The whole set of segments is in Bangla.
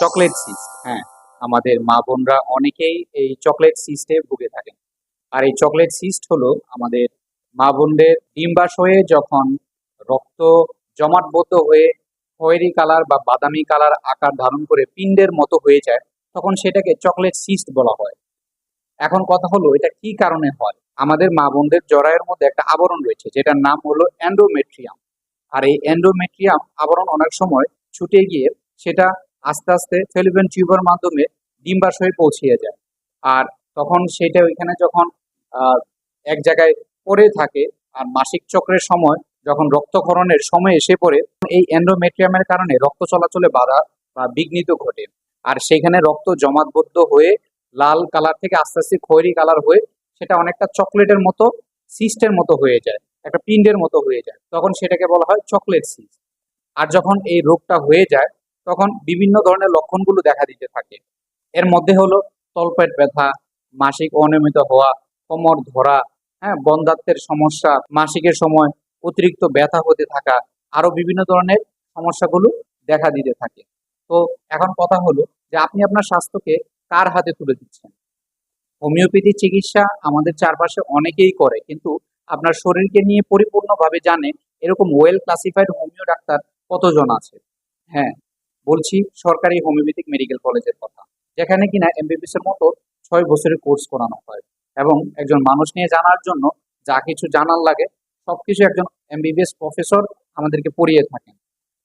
চকলেট সিস্ট হ্যাঁ আমাদের মা বোনরা অনেকেই এই চকলেট সিস্টে ভুগে থাকেন। আর এই চকলেট সিস্ট হলো আমাদের মা বোনদের ডিম্বাশয়ে যখন রক্ত জমাটবদ্ধ হয়ে খয়েরি কালার বা বাদামি কালার আকার ধারণ করে পিণ্ডের মতো হয়ে যায়, তখন সেটাকে চকলেট সিস্ট বলা হয়। এখন কথা হলো, এটা কি কারণে হয়? আমাদের মা বোনদের জরায়ের মধ্যে একটা আবরণ রয়েছে, যেটার নাম হলো অ্যান্ডোমেট্রিয়াম আর এই অ্যান্ডোমেট্রিয়াম আবরণ অনেক সময় ছুটে গিয়ে সেটা আস্তে আস্তে ফেলিভেন টিউবের মাধ্যমে ডিম্বাশয়ে পৌঁছিয়ে যায়। আর তখন সেটা ওইখানে যখন এক জায়গায় পড়ে থাকে আর মাসিক চক্রের সময় যখন রক্তক্ষরণের সময় এসে পড়ে, এই এন্ডোমেট্রিয়ামের কারণে রক্ত চলাচলে বাধা বা বিঘ্নিত ঘটে। আর সেখানে রক্ত জমাটবদ্ধ হয়ে লাল কালার থেকে আস্তে আস্তে খয়েরি কালার হয়ে সেটা অনেকটা চকলেটের মতো সিস্টের মতো হয়ে যায়, একটা পিণ্ডের মতো হয়ে যায়। তখন সেটাকে বলা হয় চকলেট সিস্ট আর যখন এই রোগটা হয়ে যায় তখন বিভিন্ন ধরনের লক্ষণগুলো দেখা দিতে থাকে। এর মধ্যে হলো তলপেট ব্যথা, মাসিক অনিয়মিত হওয়া, কোমর ধরা হ্যাঁ বন্ধাত্বের সমস্যা, মাসিকের সময় অতিরিক্ত ব্যথা হতে থাকা, আরও বিভিন্ন ধরনের সমস্যাগুলো দেখা দিতে থাকে। তো এখন কথা হলো যে আপনি আপনার স্বাস্থ্যকে কার হাতে তুলে দিচ্ছেন? হোমিওপ্যাথি চিকিৎসা আমাদের চারপাশে অনেকেই করে, কিন্তু আপনার শরীরকে নিয়ে পরিপূর্ণভাবে জানে এরকম ওয়েল ক্লাসিফাইড হোমিও ডাক্তার কতজন আছে? হ্যাঁ বলছি সরকারি হোমিওপ্যাথিক মেডিকেল কলেজের কথা। যেখানে কিনা এমবিবিএস এর মতো ছয় বছরের কোর্স করানো হয় এবং একজন মানুষ নিয়ে জানার জন্য যা কিছু জানার লাগে, সবকিছু একজন এমবিবিএস প্রফেসর আমাদেরকে পড়িয়ে থাকেন।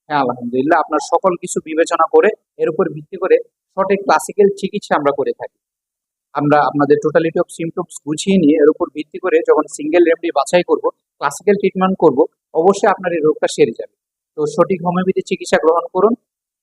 হ্যাঁ আলহামদুলিল্লাহ, আপনার সকল কিছু বিবেচনা করে, এর উপর ভিত্তি করে সঠিক ক্লাসিক্যাল চিকিৎসা আমরা করে থাকি। আমরা আপনাদের টোটালিটি অফ সিমটমস গুছিয়ে নিয়ে, এর উপর ভিত্তি করে যখন সিঙ্গেল রেমডি বাছাই করব ক্লাসিক্যাল ট্রিটমেন্ট করব, অবশ্যই আপনার এই রোগটা সেরে যাবে। তো সঠিক হোমিওপ্যাথি চিকিৎসা গ্রহণ করুন